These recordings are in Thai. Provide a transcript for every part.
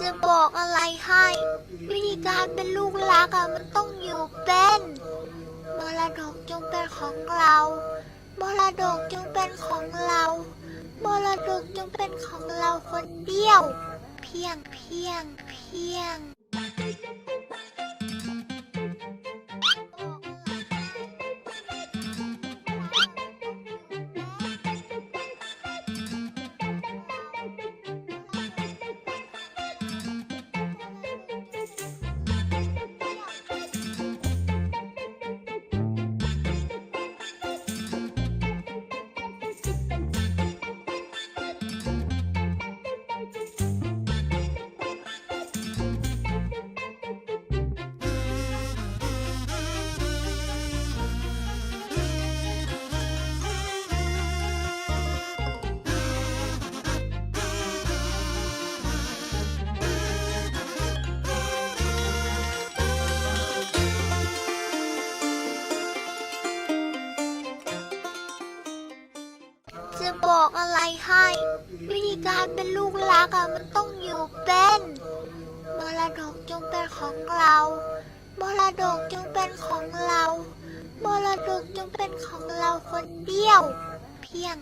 จะบอกอะไรให้ วิธีการเป็นลูกรักอะมันต้องอยู่เป็นมรดกจงเป็นของเรามรดกจงเป็นของเรามรดกจงเป็นของเราคนเดียว เพียงเพียงเพียง จะบอกอะไรให้ วิธีการเป็นลูกรักอะมันต้องอยู่เป็นมรดกจงเป็นของเรามรดกจงเป็นของเรามรดกจงเป็นของเราคนเดียว เพียง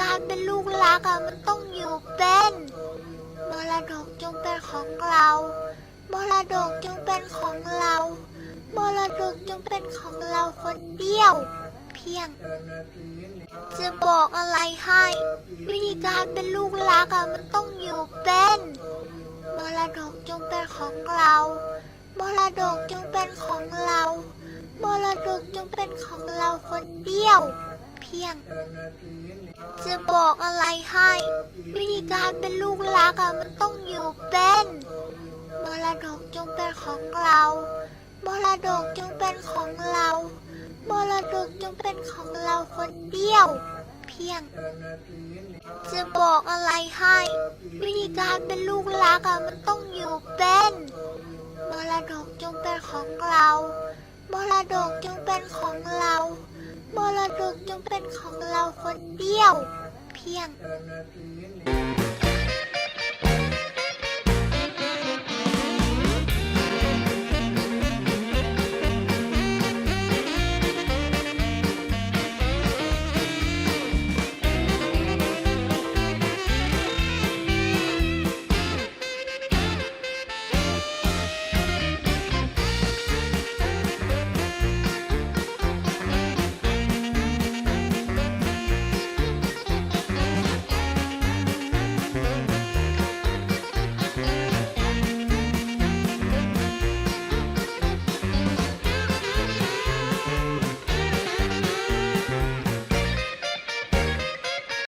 การเป็นลูกรักอะมันต้องอยู่เป็นมรดกจงเป็นของเรามรดกจงเป็นของเรามรดกจงเป็นของเราคนเดียว เพียง จะบอกอะไรให้ วิธีการเป็นลูกรักอะมันต้องอยู่เป็นมรดกจงเป็นของเรามรดกจงเป็นของเรามรดกจงเป็นของเราคนเดียว เพียง จะบอกอะไรให้ วิธีการเป็นลูกรักอะมันต้องอยู่เป็นมรดกจงเป็นของเรามรดกจงเป็นของเรามรดกจงเป็นของเราคนเดียว เพียง จะบอกอะไรให้ วิธีการเป็นลูกรักอะมันต้องอยู่เป็นมรดกจงเป็นของเรามรดกจงเป็นของเรา มรดกจงเป็นของเราคนเดียว เพียง